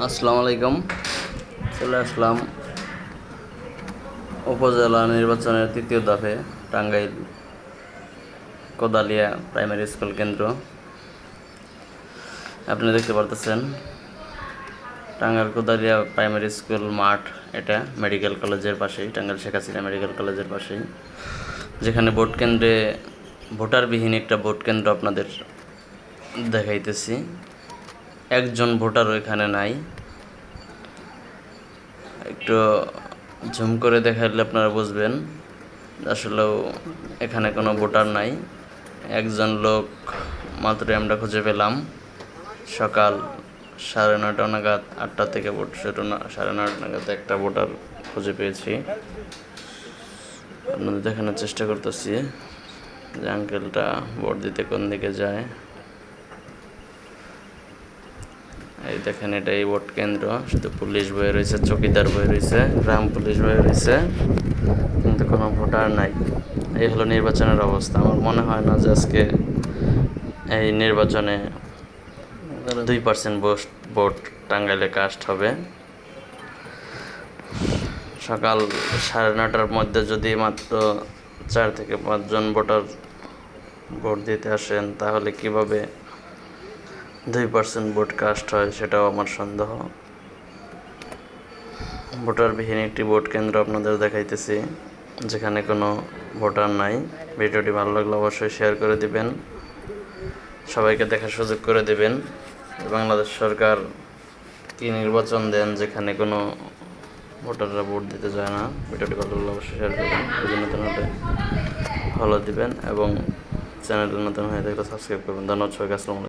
আসসালামু আলাইকুম। চলে আসলাম উপজেলা নির্বাচনের তৃতীয় ধাপে টাঙ্গাইল কোদালিয়া প্রাইমারি স্কুল কেন্দ্র। আপনি দেখতে পারতেছেন, টাঙ্গাইল কোদালিয়া প্রাইমারি স্কুল মাঠ, এটা মেডিকেল কলেজের পাশেই, টাঙ্গাইল শেখ হাসিনা মেডিকেল কলেজের পাশেই। যেখানে ভোট কেন্দ্রে ভোটারবিহীন একটা ভোট কেন্দ্র আপনাদের দেখাইতেছি। একজন ভোটারও এখানে নাই। একটু ঝুম করে দেখাইলে আপনারা বুঝবেন, আসলেও এখানে কোনো ভোটার নাই। একজন লোক মাত্র আমরা খুঁজে পেলাম। সকাল সাড়ে নয়টা নাগাদ, আটটা থেকে ভোট সাড়ে নয়টা নাগাদ একটা ভোটার খুঁজে পেয়েছি। আপনাদের দেখানোর চেষ্টা করতেছি যে আঙ্কেলটা ভোট দিতে কোন দিকে যায়। এই দেখেন, এটা এই ভোট কেন্দ্র। শুধু পুলিশ বয়ে রয়েছে, চৌকিদার বয়ে রয়েছে, গ্রাম পুলিশ বয়ে রয়েছে। কিন্তু কোনো ভোটার নাই। এই হলো নির্বাচনের অবস্থা। আমার মনে হয় না যে আজকে এই নির্বাচনে দুই পার্সেন্ট ভোট টাঙ্গাইলে কাস্ট হবে। সকাল সাড়ে নটার মধ্যে যদি মাত্র চার থেকে পাঁচজন ভোটার ভোট দিতে আসেন, তাহলে কীভাবে দুই পার্সেন্ট ভোট কাস্ট হয়, সেটাও আমার সন্দেহ। ভোটারবিহীন একটি ভোট কেন্দ্র আপনাদের দেখাইতেছি, যেখানে কোনো ভোটার নাই। ভিডিওটি ভালো লাগলে অবশ্যই শেয়ার করে দিবেন। সবাইকে দেখার সুযোগ করে দেবেন। বাংলাদেশ সরকার কি নির্বাচন দেন, যেখানে কোনো ভোটাররা ভোট দিতে যায় না, ভিডিওটি ভালো লাগলে অবশ্যই শেয়ার করবেন নতুন হলে ভালো দিবেন এবং চ্যানেলটি নতুন হয়ে থাকলে সাবস্ক্রাইব করবেন। ধন্যবাদ সবাইকে, আসসালামু আলাইকুম।